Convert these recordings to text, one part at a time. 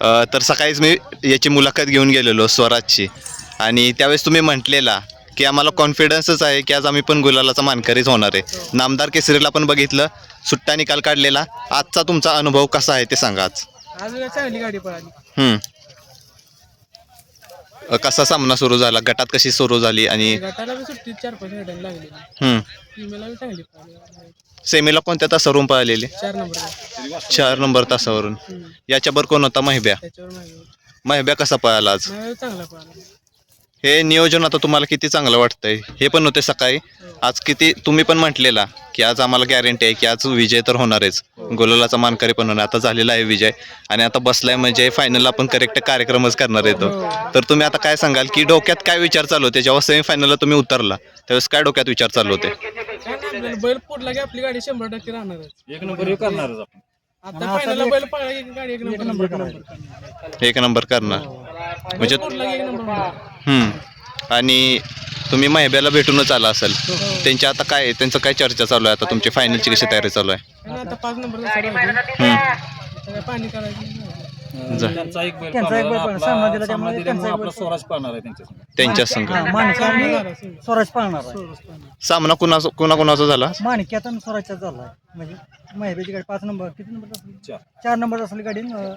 अ, तर सकाळीच मी याची मुलाखत घेऊन गेलेलो स्वराजची. आणि त्यावेळेस तुम्ही म्हटलेला की आम्हाला कॉन्फिडन्सच आहे की आज आम्ही पण गुलालाचा मानकरीच होणार आहे. नामदार केसरीला पण बघितलं सुट्टा निकाल काढलेला. आजचा तुमचा अनुभव कसा आहे ते सांगा आज. आज चांगली गाडी पळाली. हम्म. अ, कसा सामना सुरू झाला? गटात कशी सुरू झाली आणि गटाला बी सुट्टी चार पाच गाड्या लागली. हम्म. टीमेला बी चांगली पळाली. सेमीला कोणत्या तासावरून पळालेली? चार नंबर चार नंबर तासावरून. याच्यावर कोण होता? महिब्या. त्याच्यावर मागे महिब्या कसा पळाला आज? चांगला हे नियोजन आता तुम्हाला किती चांगलं वाटतंय? हे पण होते सकाळी. आज किती तुम्ही पण म्हटलेला की आज आम्हाला गॅरंटी आहे की आज विजय तर होणारच. गुलालाचा मानकरी पण होणार. आता झालेला आहे विजय. आणि आता बसलाय म्हणजे फायनल आपण करेक्ट कार्यक्रमच करणार आहे तो. तर तुम्ही आता काय सांगाल की डोक्यात काय विचार चालू होते? जेव्हा सेमीफायनलला तुम्ही उतरला त्यावेळेस काय डोक्यात विचार चालू होते? बैल पुढला की आपली गाडी शंभर टक्के राहणारच. एक नंबर करणारच आपण. आता फायनलला बैल पळला की गाडी नंबर एक नंबर करणार. म्हणजे. हम्म. आणि तुम्ही महिब्याला भेटूनच आला असेल त्यांच्या आता काय त्यांचं काय चर्चा चालू आहे आता तुमची फायनलची कशी तयारी चालू आहे आणि आता पाच नंबरचा सडा आहे. हम्म. आता काय पाणी करायचं नाही. जा. त्यांचा एक बैल त्यांचा एक बैल पळाला, पळाला. आपला सामना दिला सामना त्यामुळे दिल्यामुळे त्यांचा एक आपला बैल स्वराज पळणार आहे त्यांच्या संग. त्यांच्या संघ. स्वराज पाळणार आहे सामना कुणा कुणाकुणाचा झाला माणिक्यात आणि स्वराजच्या झाला म्हणजे महिबेची गाडी पाच नंबर किती नंबर चार. चार नंबर असली गाडी अं,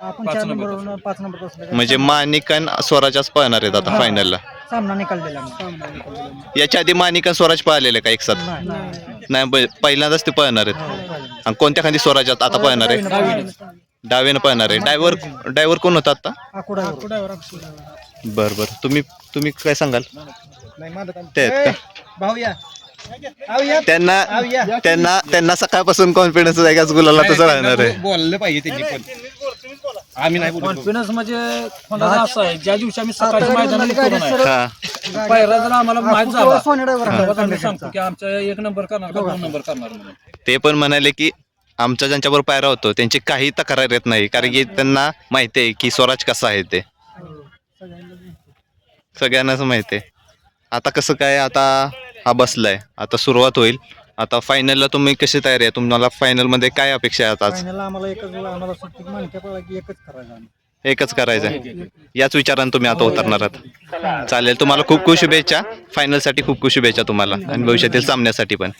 आपण चार पाच नंबर. म्हणजे मानिक आणि स्वराजच पळणार आहेत आता फायनलला सामना आम्ही. याच्या आधी मानिक आणि स्वराज पळालेले का एक साथ? नाही. नाही. नाही ब- पहिल्यांदाच ते पळणार आहेत. हो. आणि कोणत्या खाली स्वराजात आता पळणार आहे? डावीनं पळणार आहे. ड्रायव्हर ड्रायव्हर कोण होता आता? आकुडा. बर बर. तुम्ही तुम्ही काय सांगाल? ते आहेत का भाऊया त्यांना त्यांना त्यांना सकाळपासून कॉन्फिडन्स आहे का? गुलाला तसं राहणार आहे. बोललं पाहिजे त्यांनी पण. आम्ही नाही कॉन्फिडन्स म्हणजे कोणाचा असं आहे ज्या दिवशी आम्ही सकाळच्या हा. पहिला जर आम्हाला माहीत झाला सोने ड्रायव्हर तेव्हाच आम्ही सांगतो की आमच्या एक नंबर करणार का दोन नंबर करणार म्हणून. ते पण म्हणाले की आमच्या ज्यांच्यावर पायरा होतो त्यांची काही तक्रार येत नाही. कारण की त्यांना माहिती आहे की स्वराज कसा आहे ते. सगळ्यांनाच माहिती आहे. आता कसं काय आता हा बसलाय. आता सुरुवात होईल. आता फायनलला तुम्ही कशी तयारी आहे? तुम्हाला फायनलमध्ये काय अपेक्षा आहेत आज? आम्हाला एकच आम्हाला सुट्टी माणक्या पळला की एकच करायला आम्ही. एकच करायचं आहे. याच विचारानं तुम्ही आता उतरणार आहात. चालेल तुम्हाला खूप खूप शुभेच्छा. फायनलसाठी खूप खूप शुभेच्छा तुम्हाला. आणि भविष्यातील सामन्यासाठी पण.